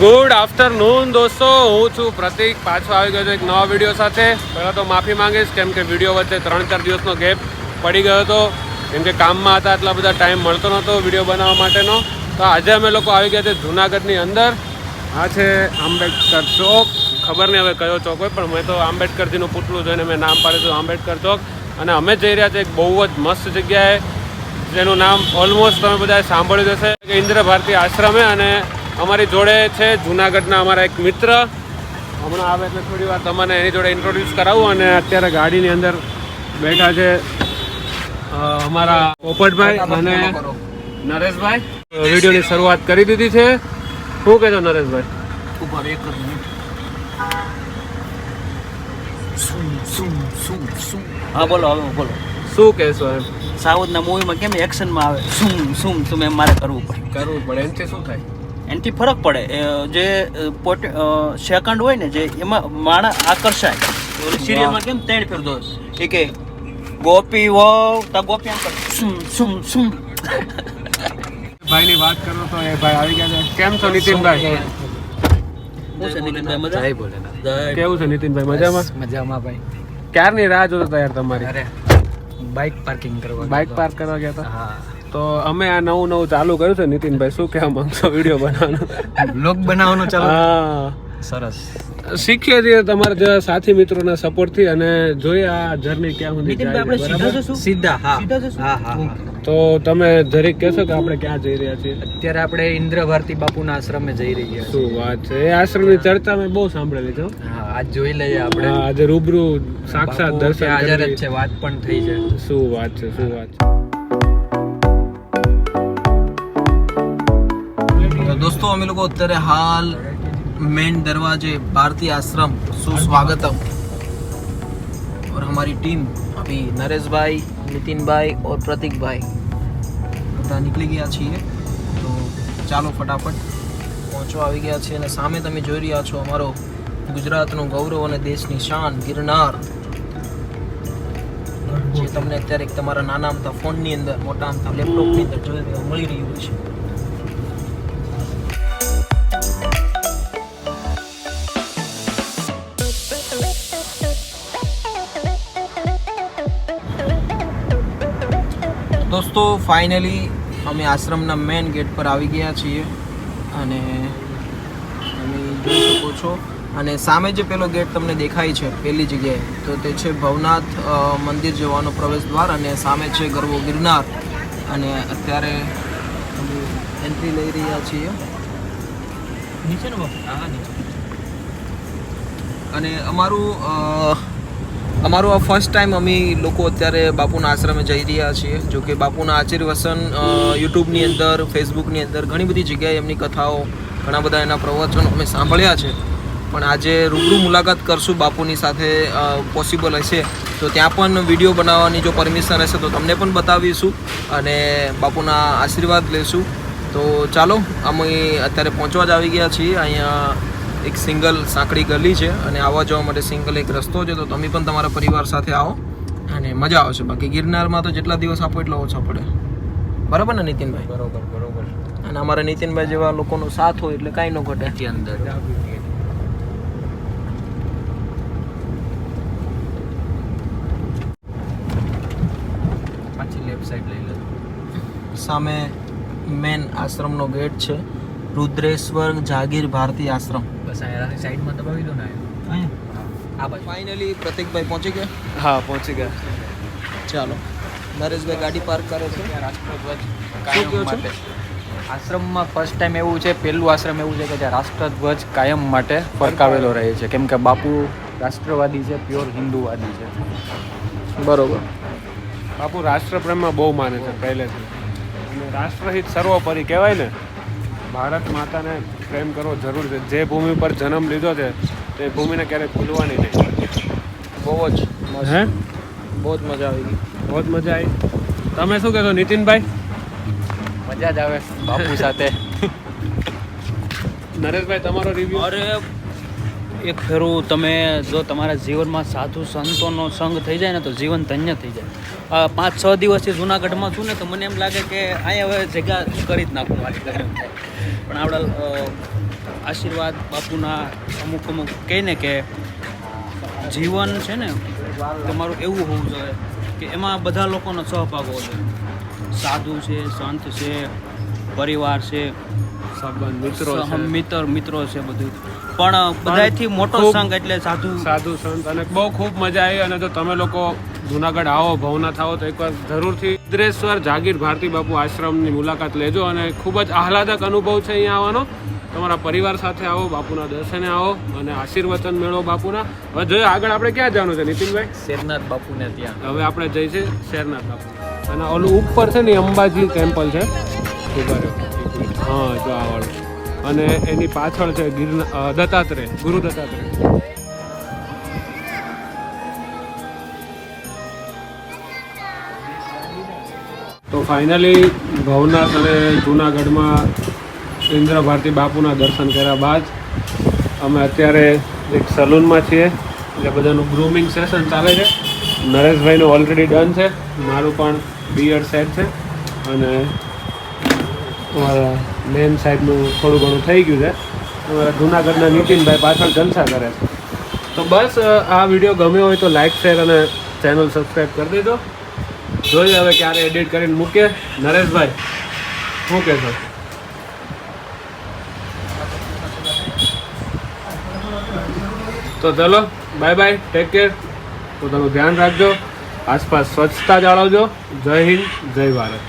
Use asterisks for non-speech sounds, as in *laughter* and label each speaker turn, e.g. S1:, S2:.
S1: Good afternoon દોસ્તો, હું છું પ્રતિક. પાછો આવી ગયો છું એક નવા વીડિયો સાથે. પહેલાં તો માફી માંગીશ, કેમ કે વીડિયો વચ્ચે ત્રણ ચાર દિવસનો ગેપ પડી ગયો હતો. કેમ કે કામમાં હતા એટલા બધા ટાઈમ મળતો નહોતો વીડિયો બનાવવા માટેનો. તો આજે અમે લોકો આવી ગયા છે જુનાગઢની અંદર. આ છે આંબેડકર ચોક. ખબર નહીં હવે કયો ચોક હોય, પણ મેં તો આંબેડકરજીનું પુતળું જોઈને મેં નામ પાડ્યું હતું આંબેડકર ચોક. અને અમે જઈ રહ્યા છીએ એક બહુ જ મસ્ત જગ્યાએ, જેનું નામ ઓલમોસ્ટ તમે બધાએ સાંભળ્યું હશે કે ઇન્દ્ર ભારતી આશ્રમે. અને અમારી જોડે છે જુનાગઢના અમારા એક મિત્ર. હમણાં આવે એટલે થોડી વાર તમને એની જોડે ઇન્ટ્રોડ્યુસ કરાવું અને અત્યારે ગાડીની અંદર બેઠા છે અમારા પોપટભાઈ અને નરેશભાઈ. વિડીયોની શરૂઆત કરી દીધી છે. શું કહેજો નરેશભાઈ?
S2: હા બોલો હવે બોલો.
S1: શું કહેશો એમ?
S2: સાઉથના મૂવીમાં કેમ એક્શનમાં આવે? શું શું શું એમ મારે કરવું પડે?
S1: કરવું પડે. એનાથી શું થાય?
S2: એનાથી ફરક પડે. જે પોટ સેકન્ડ હોય ને જે એમાં માણસ આકર્ષાય. સિરિયલમાં કેમ ત્રણ ફેર દો એ કે ગોપી વો તા ગોપી એમ સુમ સુમ સુમ.
S1: ભાઈની વાત કરો તો એ ભાઈ આવી ગયા છે. કેમ છો નીતિનભાઈ? કેવું છે નીતિનભાઈ મજામાં?
S3: મજામાં ભાઈ.
S1: ક્યારની રાહ જોતા યાર તમારી?
S3: અરે બાઇક પાર્કિંગ કરવા
S1: બાઇક પાર્ક કરવા ગયા હતા
S3: હા.
S1: તો અમે આ નવું નવું ચાલુ કર્યું છે નીતિનભાઈ શું કહેવા માંગશો? વીડિયો બનાવવાનું?
S3: બ્લોગ બનાવવાનો ચાલુ.
S1: હા.
S3: સરસ.
S1: શીખીએ છીએ તમારા જેવા સાથી મિત્રોના સપોર્ટથી અને જોઈએ આ જર્ની ક્યાં સુધી જાય
S2: સીધા
S1: બરાબર?
S2: જશું?
S3: સીધા હા. હા હા હા.
S1: તો તમે જરીક કહેશો કે આપણે ક્યાં જઈ રહ્યા છીએ?
S3: અત્યારે આપણે ઇન્દ્ર ભારતી બાપુના આશ્રમે જઈ રહ્યા છીએ.
S1: શું વાત છે? એ આશ્રમની ચર્ચા મેં બહુ સાંભળેલી છે હો.
S3: આજ જોઈ લઈએ આપણે.
S1: હા, આજે રૂબરૂ સાક્ષાત દર્શન
S3: હાજર જ છે વાત પણ થઈ છે
S1: શું વાત છે શું વાત છે.
S4: દોસ્તો અમે લોકો અત્યારે હાલ मेन दरवाजे भारतीय आश्रम सुस्वागतम और हमारी टीम अभी नरेश भाई नितिन भाई और प्रतीक भाई બધા નીકળી ગયા છીએ તો ચાલો ફટાફટ પહોંચવા આવી ગયા છીએ અને સામે તમે જોઈ રહ્યા છો અમારો ગુજરાતનું ગૌરવ અને દેશની શાન ગિરનાર જે તમને અત્યારે એક તમારા નાના અમથા ફોનની અંદર મોટા અમથા લેપટોપની અંદર જોઈ રહ્યા મળી રહ્યું છે દોસ્તો ફાઇનલી અમે આશ્રમના મેઇન ગેટ પર આવી ગયા છીએ અને તમે જોઈ શકો છો. અને સામે જે પેલો ગેટ તમને દેખાય છે પહેલી જગ્યાએ તો તે છે ભવનાથ મંદિર જવાનો પ્રવેશ દ્વાર અને સામે છે ગરવો ગિરનાર. અને અત્યારે અમે એન્ટ્રી લઈ રહ્યા છીએ.
S2: નીચે ને હા નીચે.
S4: અને અમારું અમારું આ ફર્સ્ટ ટાઈમ અમે લોકો અત્યારે બાપુના આશ્રમે જઈ રહ્યા છીએ જો કે બાપુના આચર્યવસન અ, યુટ્યુબની અંદર ફેસબુકની અંદર ઘણી બધી જગ્યાએ એમની કથાઓ ઘણા બધા એના પ્રવચનો અમે સાંભળ્યા છે. પણ આજે રૂબરૂ મુલાકાત કરશું બાપુની સાથે પોસિબલ હશે તો ત્યાં પણ વીડિયો બનાવવાની જો પરમિશન હશે તો તમને પણ બતાવીશું અને બાપુના આશીર્વાદ લેશું. તો ચાલો અમે અત્યારે પહોંચવા જ આવી ગયા છીએ. અહીંયા એક સિંગલ સાંકડી ગલી છે અને આવવા જવા માટે સિંગલ એક રસ્તો છે તો તમે પણ તમારા પરિવાર સાથે આવો અને મજા આવશે. બાકી ગિરનારમાં તો જેટલા દિવસ આપો એટલા ઓછા પડે. બરાબર ને નીતિનભાઈ?
S3: બરોબર બરોબર.
S4: અને અમારા નીતિનભાઈ જેવા લોકોનો સાથ હોય એટલે કાંઈ ન ઘટે.
S3: અંદર. પાછી લેફ્ટ સાઈડ લઈ લે
S4: સામે મેન આશ્રમનો ગેટ છે. રુદ્રેશ્વર જાગીર ભારતી આશ્રમ.
S3: બસ અહીંયા સાઈડમાં દબાવી દો ને આ. બાજુ.
S4: ફાઇનલી પ્રતિકભાઈ પહોંચી ગયા?
S1: હા પહોંચી ગયા.
S4: ચાલો. નરેશભાઈ ગાડી પાર્ક કરે છે.
S3: રાષ્ટ્રધ્વજ? માટે. આશ્રમમાં ફર્સ્ટ ટાઈમ એવું છે પહેલું આશ્રમ એવું છે કે જ્યાં રાષ્ટ્રધ્વજ કાયમ માટે ફરકાવેલો રહે છે. કેમ કે બાપુ રાષ્ટ્રવાદી છે પ્યોર હિન્દુવાદી છે.
S4: બરોબર.
S1: બાપુ રાષ્ટ્રપ્રેમમાં બહુ માને છે પહેલેથી. અને રાષ્ટ્રહિત સર્વોપરી કહેવાય ને ભારત માતાને પ્રેમ કરવો જરૂર છે. જે ભૂમિ પર જન્મ લીધો છે તે ભૂમિને ક્યારેય ભૂલવાની નહીં.
S4: બહુ જ
S1: હે?
S4: બહુ જ મજા આવી. ગઈ
S1: બહુ જ મજા આવી. તમે શું કહેશો નીતિનભાઈ?
S3: મજા જ આવે બાપુ સાથે. *laughs*
S1: નરેશભાઈ તમારો રિવ્યુ
S2: અરે એક ફેરું તમે જો તમારા જીવનમાં સાધુ સંતોનો સંગ થઈ જાય ને તો જીવન ધન્ય થઈ જાય. આ પાંચ છ દિવસથી જુનાગઢમાં છું ને તો મને એમ લાગે કે અહીંયા હવે જગ્યા કરી જ નાખું મારી પણ આપણા આશીર્વાદ બાપુના અમુક અમુક કહે ને કે જીવન છે ને તમારું એવું હોવું જોઈએ કે એમાં બધા લોકોનો સહભાગ હોવો જોઈએ. સાધુ છે સંત છે પરિવાર છે
S1: મિત્રો
S2: મિત્ર મિત્રો છે બધું. પણ બધાથી મોટો સંઘ એટલે સાધુ.
S1: સાધુ સંત અને બહુ ખૂબ મજા આવી અને જો તમે લોકો જુનાગઢ આવો ભવનાથ આવો તો એકવાર જરૂરથી ઇદ્રેશ્વર જાગીર ભારતી બાપુ આશ્રમની મુલાકાત લેજો અને ખૂબ જ આહલાદક અનુભવ છે અહીંયા આવવાનો. તમારા પરિવાર સાથે આવો બાપુના દર્શને આવો અને આશીર્વચન મેળવો બાપુના. હવે જોઈએ આગળ આપણે ક્યાં જવાનું છે નીતિનભાઈ?
S3: શેરનાથ બાપુને ત્યાં.
S1: હવે આપણે જઈશું શેરનાથ બાપુ. અને ઓલું ઉપર છે ને અંબાજી ટેમ્પલ છે. હા જો આ અને એની પાછળ છે ગિરના દત્તાત્રેય ગુરુ દત્તાત્રેય. તો ફાઇનલી ભવનાથ અને જૂનાગઢમાં ઇન્દ્ર ભારતી બાપુના દર્શન કર્યા બાદ અમે અત્યારે એક સલૂનમાં છીએ, એટલે બધાનું ગ્રૂમિંગ સેશન ચાલે છે. નરેશભાઈનું ઓલરેડી ડન છે, મારું પણ બિયર સેટ છે, અને અમારા મેન સાહેબનું થોડું ઘણું થઈ ગયું છે. અમારા જૂનાગઢના નીતિનભાઈ પાછળ જલસા કરે છે. તો બસ આ વીડિયો ગમ્યો હોય તો લાઇક શેર અને ચેનલ સબસ્ક્રાઈબ કરી દેજો. જોઈએ હવે ક્યારે એડિટ કરીને મૂકે નરેશભાઈ, શું કહેશો? તો ચલો બાય બાય ટેક કેર તમે ધ્યાન રાખજો. આસપાસ સ્વચ્છતા જાળવજો. જય હિન્દ, જય ભારત.